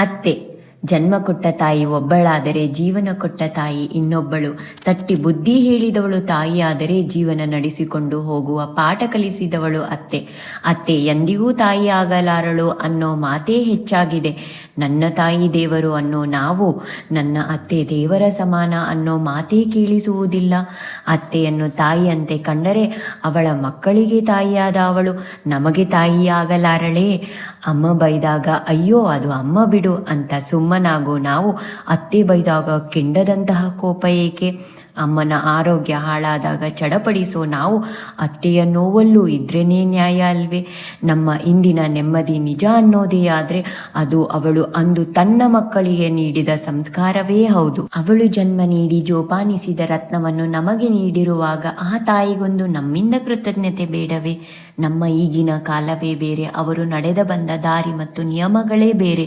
ಅತ್ತೆ ಜನ್ಮ ಕೊಟ್ಟ ತಾಯಿ ಒಬ್ಬಳಾದರೆ ಜೀವನ ಕೊಟ್ಟ ತಾಯಿ ಇನ್ನೊಬ್ಬಳು. ತಟ್ಟಿ ಬುದ್ಧಿ ಹೇಳಿದವಳು ತಾಯಿಯಾದರೆ ಜೀವನ ನಡೆಸಿಕೊಂಡು ಹೋಗುವ ಪಾಠ ಕಲಿಸಿದವಳು ಅತ್ತೆ. ಅತ್ತೆ ಎಂದಿಗೂ ತಾಯಿ ಆಗಲಾರಳು ಅನ್ನೋ ಮಾತೇ ಹೆಚ್ಚಾಗಿದೆ. ನನ್ನ ತಾಯಿ ದೇವರು ಅನ್ನೋ ನಾವು, ನನ್ನ ಅತ್ತೆ ದೇವರ ಸಮಾನ ಅನ್ನೋ ಮಾತೇ ಕೇಳಿಸುವುದಿಲ್ಲ. ಅತ್ತೆಯನ್ನು ತಾಯಿಯಂತೆ ಕಂಡರೆ ಅವಳ ಮಕ್ಕಳಿಗೆ ತಾಯಿಯಾದ ಅವಳು, ನಮಗೆ ತಾಯಿಯಾಗಲಾರಳೇ. ಅಮ್ಮ ಬೈದಾಗ, ಅಯ್ಯೋ, ಅದು ಅಮ್ಮ ಬಿಡು ಅಂತ ಸುಮ್ಮನಾಗೋ ನಾವು ಅತ್ತೆ ಬೈದಾಗ ಕೆಂಡದಂತಹ ಕೋಪ ಏಕೆ? ಅಮ್ಮನ ಆರೋಗ್ಯ ಹಾಳಾದಾಗ ಚಡಪಡಿಸೋ ನಾವು ಅತ್ತೆಯ ನೋವಲ್ಲೂ ಇದ್ರೇನೇ ನ್ಯಾಯ ಅಲ್ವೇ? ನಮ್ಮ ಇಂದಿನ ನೆಮ್ಮದಿ ನಿಜ ಅನ್ನೋದೇ ಆದರೆ ಅದು ಅವಳು ಅಂದು ತನ್ನ ಮಕ್ಕಳಿಗೆ ನೀಡಿದ ಸಂಸ್ಕಾರವೇ ಹೌದು. ಅವಳು ಜನ್ಮ ನೀಡಿ ಜೋಪಾನಿಸಿದ ರತ್ನವನ್ನು ನಮಗೆ ನೀಡಿರುವಾಗ ಆ ತಾಯಿಗೊಂದು ನಮ್ಮಿಂದ ಕೃತಜ್ಞತೆ ಬೇಡವೇ? ನಮ್ಮ ಈಗಿನ ಕಾಲವೇ ಬೇರೆ, ಅವರು ನಡೆದ ಬಂದ ದಾರಿ ಮತ್ತು ನಿಯಮಗಳೇ ಬೇರೆ.